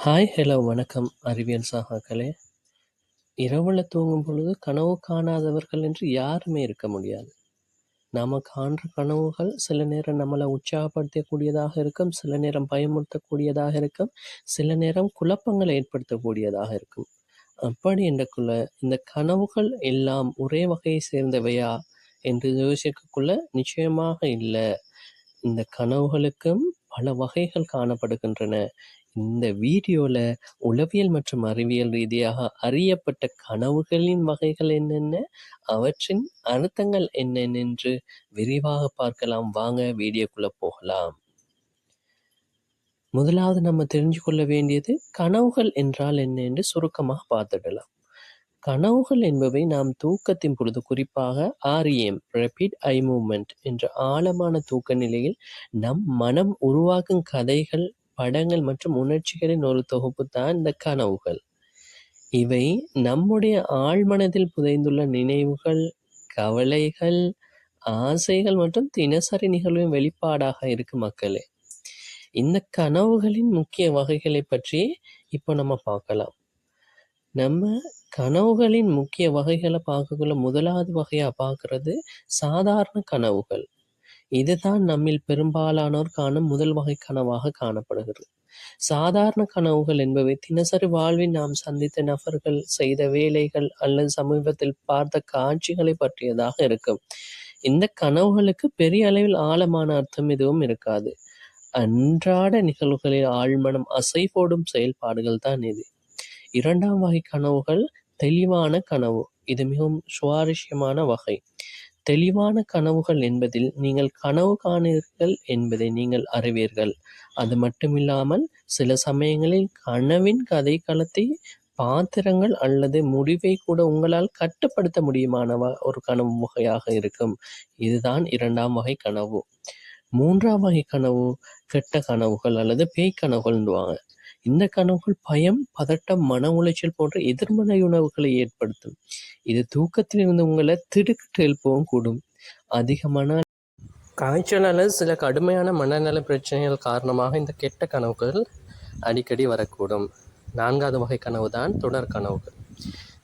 Hi, hello, வணக்கம் அறிவியல் சகாக்களே! இரவில் தூங்கும் பொழுது கனவு காணாதவர்கள் என்று யாருமே இருக்க முடியாது. நாம் காண்ற கனவுகள் சில நேரம் நம்மளை உற்சாகப்படுத்தக்கூடியதாக இருக்கும், சில நேரம் பயமுறுத்தக்கூடியதாக இருக்கும், சில நேரம் குழப்பங்களை ஏற்படுத்தக்கூடியதாக இருக்கும். அப்படி என்றக்குள்ள இந்த கனவுகள் எல்லாம் ஒரே வகையை சேர்ந்தவையா என்று யோசிக்கக்குள்ள நிச்சயமாக இல்லை இந்த கனவுகளுக்கும் பல வகைகள் காணப்படுகின்றன. இந்த வீடியோல உளவியல் மற்றும் அறிவியல் ரீதியாக அறியப்பட்ட கனவுகளின் வகைகள் என்னென்ன, அவற்றின் அர்த்தங்கள் என்னென்னென்று விரிவாக பார்க்கலாம். வாங்க வீடியோக்குள்ளே போகலாம். முதலாவது நம்ம தெரிஞ்சு கொள்ள வேண்டியது கனவுகள் என்றால் என்ன என்று சுருக்கமாக பார்த்துடலாம். கனவுகள் என்பவை நாம் தூக்கத்தின் பொழுது குறிப்பாக ஆர்இஎம் ரெபிட் ஐ மூவ்மெண்ட் என்ற ஆழமான தூக்க நிலையில் நம் மனம் உருவாக்கும் கதைகள், படங்கள் மற்றும் உணர்ச்சிகளின் ஒரு தொகுப்பு தான் இந்த கனவுகள். இவை நம்முடைய ஆழ்மனதில் புதைந்துள்ள நினைவுகள், கவலைகள், ஆசைகள் மற்றும் தினசரி நிகழ்வின் வெளிப்பாடாக இருக்கு மக்களே. இந்த கனவுகளின் முக்கிய வகைகளை பற்றி இப்போ நம்ம பார்க்கலாம். நம்ம கனவுகளின் முக்கிய வகைகளை பார்க்கக்குள்ள முதலாவது வகையா பார்க்கிறது சாதாரண கனவுகள். இதுதான் நம்மில் பெரும்பாலானோர் காணும் முதல் வகை கனவாக காணப்படுகிறது. சாதாரண கனவுகள் என்பவை தினசரி வாழ்வில் நாம் சந்தித்த நபர்கள், செய்த வேலைகள் அல்லது சமீபத்தில் பார்த்த காட்சிகளை பற்றியதாக இருக்கும். இந்த கனவுகளுக்கு பெரிய அளவில் ஆழமான அர்த்தம் எதுவும் இருக்காது. அன்றாட நிகழ்வுகளில் ஆழ்மனம் அசை போடும் செயல்பாடுகள் தான் இது. இரண்டாம் வகை கனவுகள் தெளிவான கனவு. இது மிகவும் சுவாரஸ்யமான வகை. தெளிவான கனவுகள் என்பதில் நீங்கள் கனவு காணீர்கள் என்பதை நீங்கள் அறிவீர்கள். அது மட்டுமில்லாமல் சில சமயங்களில் கனவின் கதை களத்தை பாத்திரங்கள் அல்லது முடிவை கூட உங்களால் கட்டுப்படுத்த முடியுமான ஒரு கனவு வகையாக இருக்கும். இதுதான் இரண்டாம் வகை கனவு. மூன்றாம் வகை கனவு கெட்ட கனவுகள் அல்லது பேய் கனவுகள்ன்னுவாங்க. இந்த கனவுகள் பயம், பதட்டம், மன உளைச்சல் போன்ற எதிர்மறை உணவுகளை ஏற்படுத்தும். இது தூக்கத்தில் இருந்து உங்களை திடுக்கிட்டு எழுப்பவும் கூடும். அதிக மன காய்ச்சல் அல்லது சில கடுமையான மனநல பிரச்சனைகள் காரணமாக இந்த கெட்ட கனவுகள் அடிக்கடி வரக்கூடும். நான்காவது வகை கனவு தான் தொடர் கனவுகள்.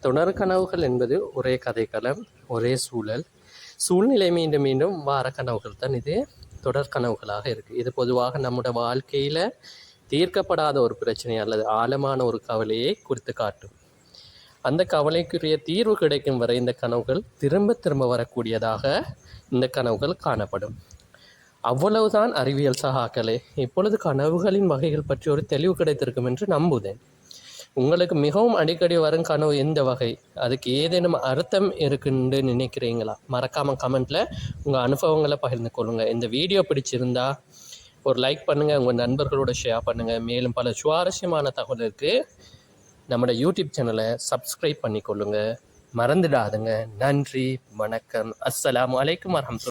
தொடர் கனவுகள் என்பது ஒரே கதைக்களம், ஒரே சூழல், சூழ்நிலை மீண்டும் மீண்டும் வார கனவுகள் தான் இது தொடர் கனவுகளாக இருக்குது இது பொதுவாக நம்முடைய வாழ்க்கையில் தீர்க்கப்படாத ஒரு பிரச்சனை அல்லது ஆழமான ஒரு கவலையை குறித்து காட்டும். அந்த கவலைக்குரிய தீர்வு கிடைக்கும் வரை இந்த கனவுகள் திரும்ப திரும்ப வரக்கூடியதாக இந்த கனவுகள் காணப்படும். அவ்வளவுதான் அறிவியல் சகாக்களே! இப்பொழுது கனவுகளின் வகைகள் பற்றி ஒரு தெளிவு கிடைத்திருக்கும் என்று நம்புதேன். உங்களுக்கு மிகவும் அடிக்கடி வரும் கனவு எந்த வகை? அதுக்கு ஏதேனும் அர்த்தம் இருக்குன்னு நினைக்கிறீங்களா? மறக்காமல் கமெண்ட்டில் உங்கள் அனுபவங்களை பகிர்ந்து கொள்ளுங்கள் இந்த வீடியோ பிடிச்சிருந்தா ஒரு லைக் பண்ணுங்கள் உங்கள் நண்பர்களோட ஷேர் பண்ணுங்கள் மேலும் பல சுவாரஸ்யமான தகவலுக்கு நம்மளோட யூடியூப் சேனலை சப்ஸ்கிரைப் பண்ணிக்கொள்ளுங்கள் மறந்துடாதுங்க. நன்றி, வணக்கம். அஸ்லாம் வலைக்கம் வரஹ்மத்துல்லாஹி